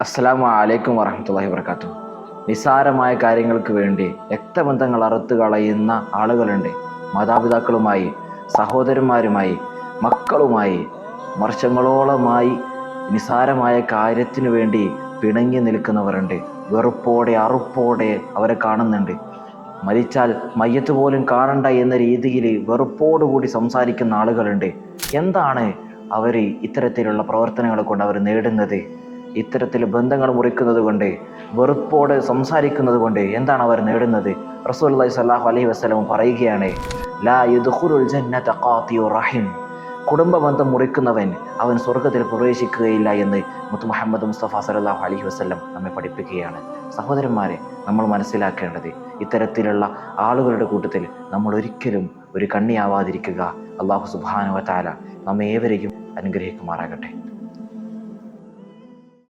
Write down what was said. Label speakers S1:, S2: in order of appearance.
S1: അസ്സലാമു അലൈക്കും വറഹമത്തല്ലാഹി വർക്കാത്തു നിസാരമായ കാര്യങ്ങൾക്ക് വേണ്ടി രക്തബന്ധങ്ങൾ അറുത്തു കളയുന്ന ആളുകളുണ്ട്. മാതാപിതാക്കളുമായി സഹോദരന്മാരുമായി മക്കളുമായി വർഷങ്ങളോളമായി നിസാരമായ കാര്യത്തിനു വേണ്ടി പിണങ്ങി നിൽക്കുന്നവരുണ്ട്. വെറുപ്പോടെ അറുപ്പോടെ അവരെ കാണുന്നുണ്ട്. മരിച്ചാൽ മയ്യത്ത് പോലും കാണണ്ട എന്ന രീതിയിൽ വെറുപ്പോടുകൂടി സംസാരിക്കുന്ന ആളുകളുണ്ട്. എന്താണ് അവർ ഇത്തരത്തിലുള്ള പ്രവർത്തനങ്ങൾ കൊണ്ട് അവർ നേടുന്നത്? ഇത്തരത്തിൽ ബന്ധങ്ങൾ മുറിക്കുന്നത് കൊണ്ട് വെറുപ്പോട് സംസാരിക്കുന്നത് കൊണ്ട് എന്താണ് അവർ നേടുന്നത്? റസൂൽ സല്ലാഹു അലൈഹി വസ്ലം പറയുകയാണ് ലാ യുദ്ഖുലുൽ ജന്നത ഖാതിഉ റഹിം. കുടുംബ ബന്ധം മുറിക്കുന്നവൻ അവൻ സ്വർഗത്തിൽ പ്രവേശിക്കുകയില്ല എന്ന് മുത്ത് മുഹമ്മദ് മുസ്തഫ സലാഹു അലഹി വസ്ലം നമ്മെ പഠിപ്പിക്കുകയാണ്. സഹോദരന്മാരെ നമ്മൾ മനസ്സിലാക്കേണ്ടത് ഇത്തരത്തിലുള്ള ആളുകളുടെ കൂട്ടത്തിൽ നമ്മൾ ഒരിക്കലും ഒരു കണ്ണിയാവാതിരിക്കുക. അള്ളാഹു സുബാനുവ താല നമ്മെ ഏവരെയും അനുഗ്രഹിക്കുമാറാകട്ടെ.